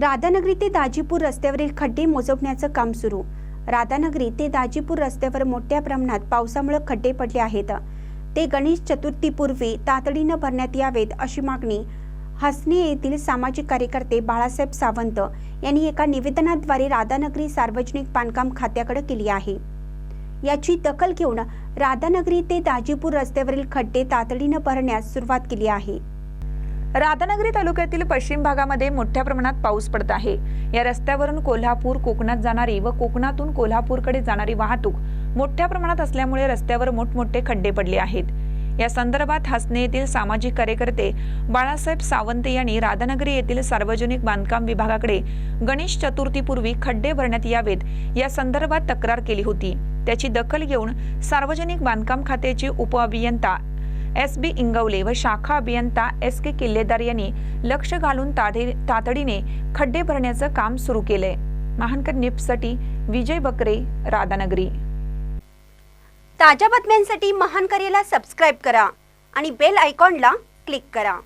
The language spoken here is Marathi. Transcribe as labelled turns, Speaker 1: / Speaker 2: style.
Speaker 1: राधानगरी ते दाजीपूर रस्त्यावरील खड्डे मोजवण्याचं काम सुरू. राधानगरी ते दाजीपूर रस्त्यावर मोठ्या प्रमाणात पावसामुळे खड्डे पडले आहेत. ते गणेश चतुर्थीपूर्वी तातडीनं भरण्यात यावेत अशी मागणी हसने येथील सामाजिक कार्यकर्ते बाळासाहेब सावंत यांनी एका निवेदनाद्वारे राधानगरी सार्वजनिक बांधकाम खात्याकडे केली आहे. याची दखल घेऊन राधानगरी ते दाजीपूर रस्त्यावरील खड्डे तातडीनं भरण्यास सुरुवात केली आहे.
Speaker 2: राधानगरी तालुक्यातील पश्चिम भागामध्ये मोठ्या प्रमाणात पाऊस पडत आहे. या रस्त्यावरून कोल्हापूर कोकणात जाणारी व कोकणातून कोल्हापूरकडे जाणारी वाहतूक मोठ्या प्रमाणात असल्यामुळे रस्त्यावर मोठमोठे खड्डे पडले आहेत. या संदर्भात हसने येथील सामाजिक कार्यकर्ते बाळासाहेब सावंत यांनी राधानगरी येथील सार्वजनिक बांधकाम विभागाकडे गणेश चतुर्थीपूर्वी खड्डे भरण्यात यावेत या संदर्भात तक्रार केली होती. त्याची दखल घेऊन सार्वजनिक बांधकाम खात्याचे उपअभियंता एस बी इंगवले व शाखा अभियंता एस के किल्लेदार यांनी लक्ष घालून तातडीने खड्डे भरण्याचं काम सुरू केलंय. महानकर निपसाठी विजय बकरे राधानगरी.
Speaker 1: ताज्या बातम्यांसाठी महानकरेला सबस्क्राईब करा आणि बेल आयकॉनला क्लिक करा.